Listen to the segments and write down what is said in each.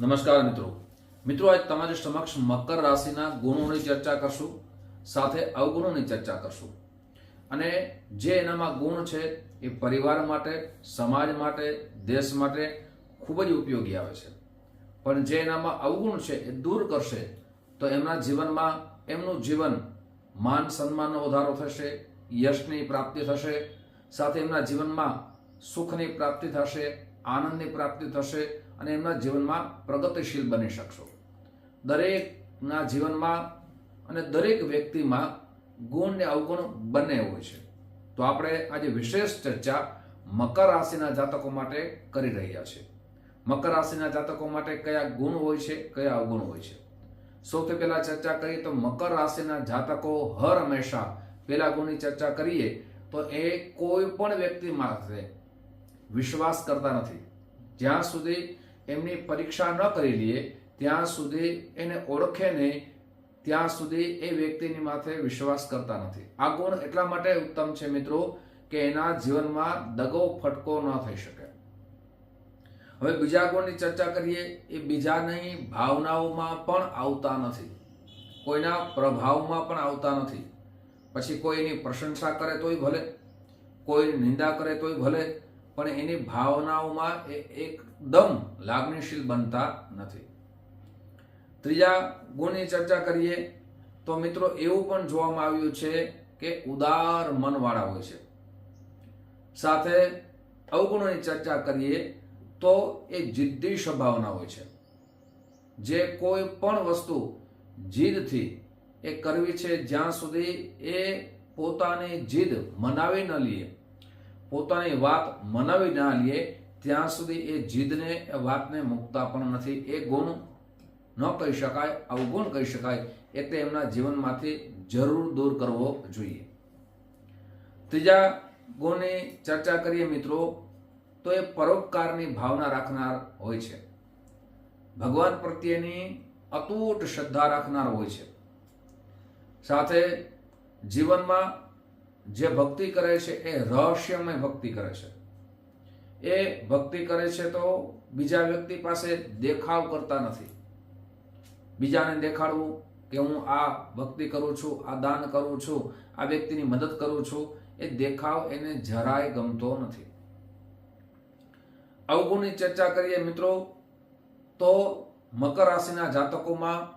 નમસ્કાર મિત્રો. મિત્રો, આજ તમારી સમક્ષ મકર રાશિના ગુણોની ચર્ચા કરશું, સાથે અવગુણોની ચર્ચા કરશું. અને જે એનામાં ગુણ છે એ પરિવાર માટે, સમાજ માટે, દેશ માટે ખૂબ જ ઉપયોગી આવે છે. પણ જે એનામાં અવગુણ છે એ દૂર કરશે, તો એમના જીવનમાં એમનું જીવન માન સન્માનનો વધારો થશે, યશની પ્રાપ્તિ થશે, સાથે એમના જીવનમાં સુખની પ્રાપ્તિ થશે, આનંદની પ્રાપ્તિ થશે અને એમના જીવનમાં પ્રગતિશીલ બની શકશો. દરેકના જીવનમાં અને દરેક વ્યક્તિમાં ગુણ ને અવગુણ બંને હોય છે. તો આપણે આજે વિશેષ ચર્ચા મકર રાશિના જાતકો માટે કરી રહ્યા છીએ. મકર રાશિના જાતકો માટે કયા ગુણ હોય છે, કયા અવગુણ હોય છે? સૌથી પહેલા ચર્ચા કરીએ તો મકર રાશિના જાતકો હર હંમેશા પહેલા ગુણની ચર્ચા કરીએ તો એ કોઈ પણ વ્યક્તિ માટે વિશ્વાસ કરતા નથી. જ્યાં સુધી એમની પરીક્ષા ન કરી લઈએ, ત્યાં સુધી એને ઓળખે નહીં, ત્યાં સુધી એ વ્યક્તિની માથે વિશ્વાસ કરતા નથી. આ ગુણ એટલા માટે ઉત્તમ છે મિત્રો કે એના જીવનમાં દગો ફટકો ન થઈ શકે. હવે બીજા ગુણની ચર્ચા કરીએ, એ બીજાની ભાવનાઓમાં પણ આવતા નથી. કોઈના પ્રભાવમાં પણ આવતા નથી. પછી કોઈ એની પ્રશંસા કરે તોય ભલે, કોઈ નિંદા કરે તોય ભલે પણ એની ભાવનાઓમાં એ એકદમ લાગણીશીલ બનતા નથી. ત્રીજા ગુણની ચર્ચા કરીએ તો મિત્રો એવું પણ જોવામાં આવ્યું છે કે ઉદાર મનવાળા હોય છે. સાથે અવગુણોની ચર્ચા કરીએ તો એ જિદ્દી સ્વભાવના હોય છે. જે કોઈ પણ વસ્તુ જીદથી એ કરવી છે, જ્યાં સુધી એ પોતાની જીદ મનાવી ન લઈએ પોતાની વાત મનાવી ના લે, ત્યાં સુધી એ જીદને, એ વાતને મૂકતા પણ નથી. એ ગુણ ન કહી શકાય અવગુણ કહી શકાય એટલે એમના જીવનમાંથી જરૂર દૂર કરવો જોઈએ. ત્રીજા ગુણની ચર્ચા કરીએ મિત્રો, તો એ પરોપકારની ભાવના રાખનાર હોય છે. ભગવાન પ્રત્યેની અતૂટ શ્રદ્ધા રાખનાર હોય છે. સાથે જીવનમાં જે ભક્તિ કરે છે એ રહસ્યમય ભક્તિ કરે છે. એ ભક્તિ કરે છે તો બીજા વ્યક્તિ પાસે દેખાવ કરતા નથી. બીજાને દેખાડવું કે હું આ ભક્તિ કરું છું, આ દાન કરું છું, આ વ્યક્તિની મદદ કરું છું, એ દેખાવ એને જરાય ગમતો નથી. અવગુણની ચર્ચા કરીએ મિત્રો, તો મકર રાશિના જાતકોમાં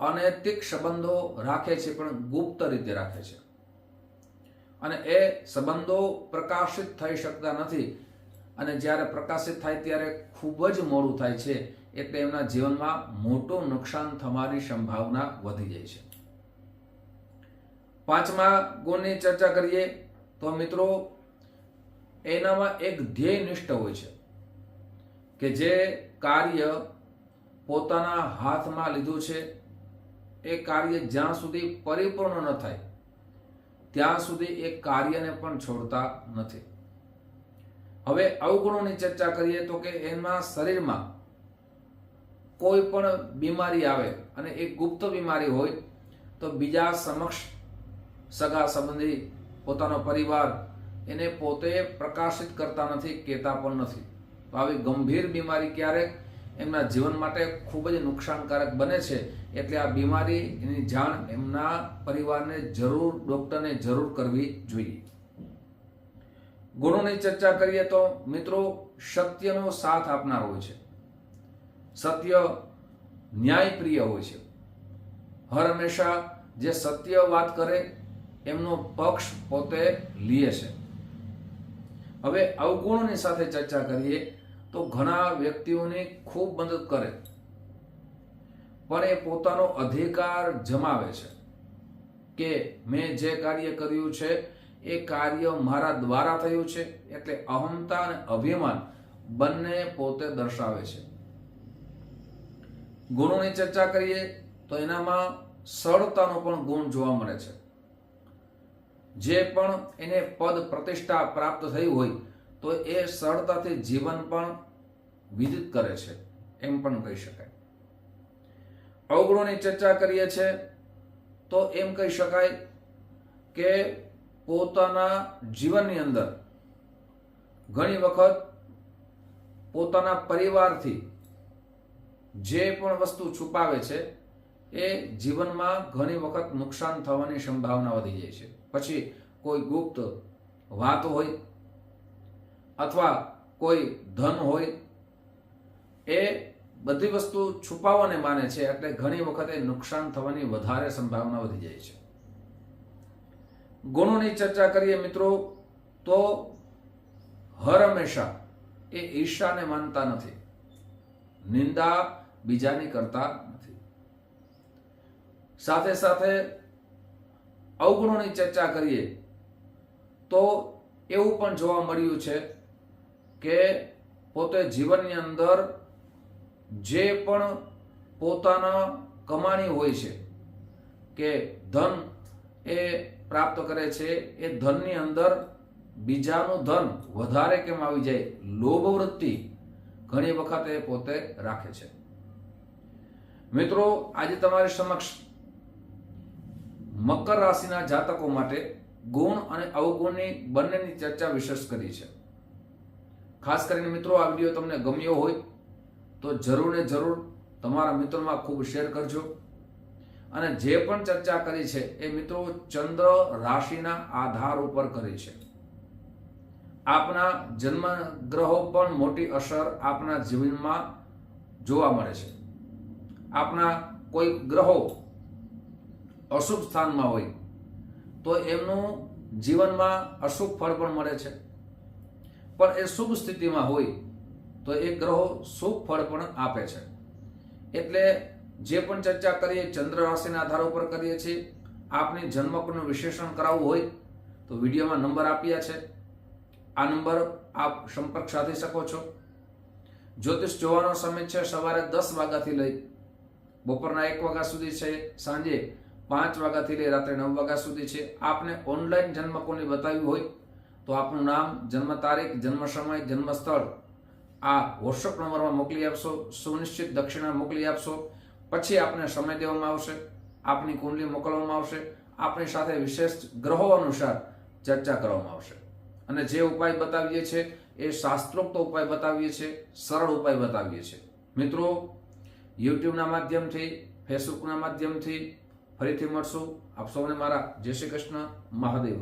અનૈતિક સંબંધો રાખે છે, પણ ગુપ્ત રીતે રાખે છે. અને એ સંબંધો પ્રકાશિત થઈ શકતા નથી. અને જ્યારે પ્રકાશિત થાય ત્યારે ખૂબ જ મોડું થાય છે. એટલે એમના જીવનમાં મોટું નુકસાન થવાની સંભાવના વધી જાય છે. પાંચમા ગુણની ચર્ચા કરીએ તો મિત્રો, એનામાં એક ધ્યેય નિષ્ઠ હોય છે કે જે કાર્ય પોતાના હાથમાં લીધું છે, એ કાર્ય જ્યાં સુધી પરિપૂર્ણ ન થાય ત્યાં સુધી એ કાર્યને પણ છોડતા નથી. હવે અવગુણોની ચર્ચા કરીએ તો કે એના શરીરમાં કોઈ પણ બીમારી આવે અને એ ગુપ્ત બીમારી હોય તો બીજા સમક્ષ સગા સંબંધી, પોતાનો પરિવાર એને પોતે પ્રકાશિત કરતા નથી, કહેતા પણ નથી. આવી ગંભીર બીમારી ક્યારેક એમના જીવન માટે ખૂબ જ નુકસાનકારક બને છે. એટલે આ બીમારીની જાણ એમના પરિવારને જરૂર, ડોક્ટરને જરૂર કરવી જોઈએ. ગુણોની ચર્ચા કરીએ તો મિત્રો, સત્યનો સાથ આપનાર હોય છે. સત્ય ન્યાયપ્રિય હોય છે. હર હંમેશા જે સત્ય વાત કરે, એમનો પક્ષ પોતે લીએ છે. હવે અવગુણોની સાથે ચર્ચા કરીએ તો ઘણા વ્યક્તિઓને ખૂબ મદદ કરે. પણ એ પોતાનો અધિકાર જમાવે છે કે મેં જે કાર્ય કર્યું છે, એ કાર્ય મારા દ્વારા થયું છે, એટલે અહમતા અને અભિમાન બંને પોતે દર્શાવે છે. ગુણોની ચર્ચા કરીએ તો એનામાં સરળતાનો પણ ગુણ જોવા મળે છે. જે પણ એને પદ પ્રતિષ્ઠા પ્રાપ્ત થઈ હોય, તો એ સરળતાથી જીવન પણ વિદિત કરે છે, એમ પણ કહી શકાય. અવગુણોની ચર્ચા કરીએ છીએ તો એમ કહી શકાય કે પોતાના જીવનની અંદર ઘણી વખત પોતાના પરિવારથી જે પણ વસ્તુ છુપાવે છે, એ જીવનમાં ઘણી વખત નુકસાન થવાની સંભાવના વધી જાય છે. પછી કોઈ ગુપ્ત વાત હોય અથવા કોઈ ધન હોય, એ બધી વસ્તુ છુપાવવાને માને છે, એટલે ઘણી વખતે નુકસાન થવાની વધારે સંભાવના વધી જાય છે. ગુણોની ચર્ચા કરીએ મિત્રો, તો હર હંમેશા એ ઈર્ષાને માનતા નથી. નિંદા બીજાની કરતા નથી. સાથે સાથે અવગુણોની ચર્ચા કરીએ, તો એવું પણ જોવા મળ્યું છે કે પોતે જીવનની અંદર જે પણ પોતાના કમાણી હોય છે, કે ધન એ પ્રાપ્ત કરે છે, એ ધનની અંદર બીજાનું ધન વધારે કેમ આવી જાય? લોભ વૃત્તિ ઘણી વખત એ પોતે રાખે છે. મિત્રો, આજે તમારી સમક્ષ મકર રાશિના જાતકો માટે ગુણ અને અવગુણની બંનેની ચર્ચા વિશેષ કરી છે. ખાસ કરીને મિત્રો, આ વીડિયો તમને ગમ્યો હોય તો જરૂર ને જરૂર તમારા મિત્રોમાં ખૂબ શેર કરજો. અને જે પણ ચર્ચા કરી છે, એ મિત્રો ચંદ્ર રાશિના આધાર ઉપર કરી છે. આપના જન્મ ગ્રહો પણ મોટી અસર આપના જીવનમાં જોવા મળે છે. આપના કોઈ ગ્રહો અશુભ સ્થાનમાં હોય, તો એમનું જીવનમાં અશુભ ફળ પણ મળે છે. પણ એ શુભ સ્થિતિમાં હોય તો એ ગ્રહો શુભ ફળ પણ આપે છે. એટલે જે પણ ચર્ચા કરીએ, ચંદ્ર રાશિના આધાર ઉપર કરીએ છીએ, આપની જન્મકુળનું વિશ્લેષણ કરાવવું હોય, તો વિડીયોમાં નંબર આપ્યા છે. આ નંબર આપ સંપર્ક સાધી શકો છો. જ્યોતિષ જોવાનો સમય છે સવારે દસ વાગ્યાથી લઈ બપોરના એક વાગ્યા સુધી છે, સાંજે પાંચ વાગ્યાથી લઈ રાત્રે નવ વાગ્યા સુધી છે. આપને ઓનલાઈન જન્મકુળની બતાવ્યું હોય, તો આપનું નામ, જન્મ તારીખ, જન્મ સમય જન્મ સ્થળ આ વોટ્સઅપ નંબરમાં મોકલી આપશો, સુનિશ્ચિત દક્ષિણા મોકલી આપશો, પછી આપને સમય દેવામાં આવશે, આપની કુંડલી મોકલવામાં આવશે આપણી સાથે વિશેષ ગ્રહો અનુસાર ચર્ચા કરવામાં આવશે. અને જે ઉપાય બતાવીએ છીએ એ શાસ્ત્રોક્ત ઉપાય બતાવીએ છીએ સરળ ઉપાય બતાવીએ છીએ મિત્રો, યુટ્યુબના માધ્યમથી, ફેસબુકના માધ્યમથી ફરીથી મળશું. આપ સૌને મારા જય શ્રી કૃષ્ણ, મહાદેવ